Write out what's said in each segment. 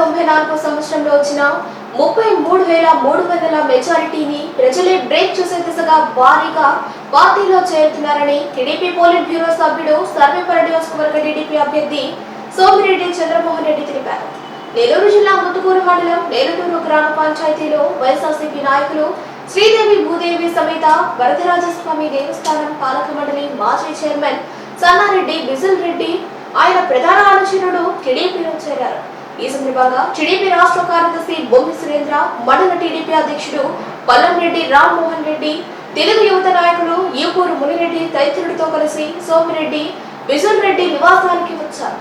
తొంభై నాలుగో సంవత్సరంలో వచ్చిన ముప్పై మూడు వేల మూడు వందల మెజారిటీని ప్రజలే బ్రేక్ చేసే దిశగా భారీగా పార్టీలో చేరుతున్నారని టీడీపీ పోలిట్ బ్యూరో సభ్యుడు సర్వేపల్లి నియోజకవర్గ టీడీపీ అభ్యర్థి సోమిరెడ్డి చంద్రమోహన్ రెడ్డి తెలిపారు. నెల్లూరు జిల్లా ముత్తుకూరు మండలం నేరుటూరు గ్రామ పంచాయతీలో వైఎస్ఆర్సీపీ నాయకులు శ్రీదేవి భూదేవి సమేత వరదరాజస్వామి దేవస్థానం పాలక మండలి మాజీ చైర్మన్ సన్నారెడ్డి బిజిల్ రెడ్డి ఆయన ప్రధాన అనుచరుడు టీడీపీలో చేరారు. ఈ సందర్భంగా టీడీపీ రాష్ట్ర కార్యదర్శి బొమ్మి సురేంద్ర మండల టీడీపీ అధ్యక్షుడు పల్లంరెడ్డి రామ్మోహన్ రెడ్డి తెలుగు యువత నాయకులు ఈపూరు మునిరెడ్డి తదితరులతో కలిసి సోమిరెడ్డి బిజుల్ రెడ్డి నివాసానికి వచ్చారు.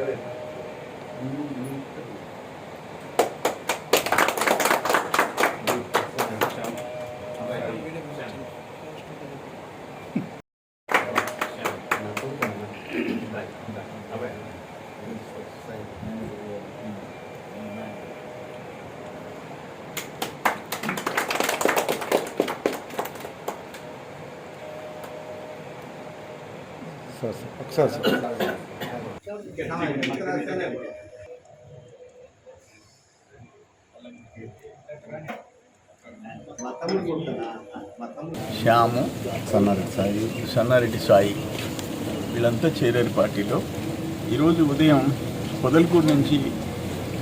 సార్ సార్ ఒకసారి శ్యాము సన్నారెడ్డి సాయి సన్నారెడ్డి సాయి వీళ్ళంతా చేరారు పార్టీలో. ఈరోజు ఉదయం పొదలకూరు నుంచి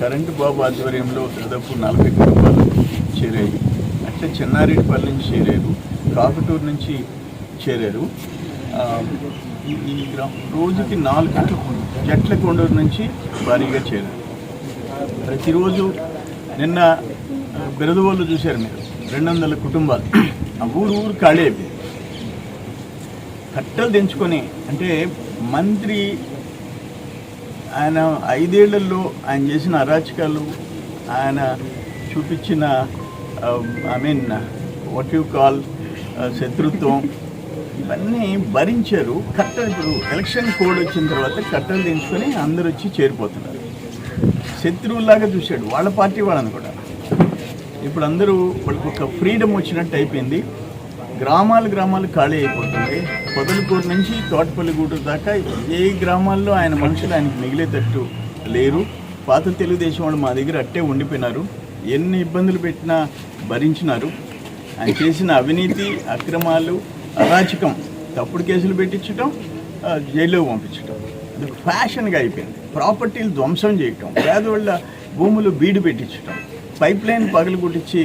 కరెంటు బాబు ఆధ్వర్యంలో దాదాపు నలభై కుటుంబాలు చేరాయి. అట్లే చెన్నారెడ్డిపల్లి నుంచి చేరారు కాకుటూరు నుంచి చేరారు. ఈ- గ్రామం రోజుకి నాలుగు జట్ల కొండూరు నుంచి భారీగా చేరారు? ప్రతిరోజు నిన్న బిరదవోళ్ళు చూశారు మీరు రెండు వందల కుటుంబాలు. ఆ ఊరు ఊరు ఖాళీ అయిపోయింది. కట్టలు తెంచుకొని అంటే మంత్రి ఆయన ఐదేళ్ళలో ఆయన చేసిన అరాచకాలు ఆయన చూపించిన I mean what you call శత్రుత్వం ఇవన్నీ భరించారు కట్టలు ఇప్పుడు ఎలక్షన్ కోడ్ వచ్చిన తర్వాత కట్టలు తెంచుకొని అందరూ వచ్చి చేరిపోతున్నారు. శత్రువులాగా చూశాడు వాళ్ళ పార్టీ వాళ్ళని కూడా. ఇప్పుడు అందరూ వాళ్ళకి ఒక ఫ్రీడమ్ వచ్చినట్టు అయిపోయింది. గ్రామాలు గ్రామాలు ఖాళీ అయిపోతుంది. పొదలకూరు నుంచి తోటపల్లిగూడూరు దాకా ఏ గ్రామాల్లో ఆయన మనుషులు ఆయనకు మిగిలేటట్టు లేరు. పాత తెలుగుదేశం వాళ్ళు మా దగ్గర అట్టే ఉండిపోయినారు. ఎన్ని ఇబ్బందులు పెట్టినా భరించినారు. ఆయన చేసిన అవినీతి అక్రమాలు అరాచకం. తప్పుడు కేసులు పెట్టించటం జైల్లో పంపించటం. అది ఫ్యాషన్గా అయిపోయింది. ప్రాపర్టీలు ధ్వంసం చేయటం పేదవాళ్ళ భూములు బీడు పెట్టించటం పైప్ లైన్ పగలు కొట్టించి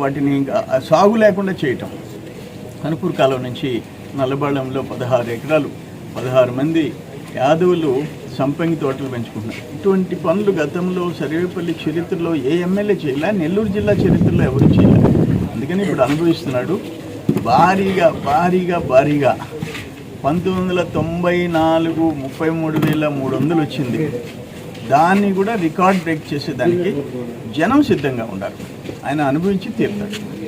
వాటిని ఇంకా, సాగు లేకుండా చేయటం. కనుపూర్ కాలం నుంచి నల్లబాళంలో పదహారు ఎకరాలు పదహారు మంది యాదవులు సంపంగి తోటలు పెంచుకుంటున్నారు. ఇటువంటి పనులు గతంలో సర్వేపల్లి చరిత్రలో ఏ ఎమ్మెల్యే చేయలే నెల్లూరు జిల్లా చరిత్రలో ఎవరు చేయలే? అందుకని ఇప్పుడు అనుభవిస్తున్నాడు భారీగా భారీగా భారీగా పంతొమ్మిది వందల తొంభై నాలుగు ముప్పై మూడు వేల మూడు వందలు వచ్చింది. దాన్ని కూడా రికార్డ్ బ్రేక్ చేసేదానికి జనం సిద్ధంగా ఉండాలి. ఆయన అనుభవించి తీరుతాడు.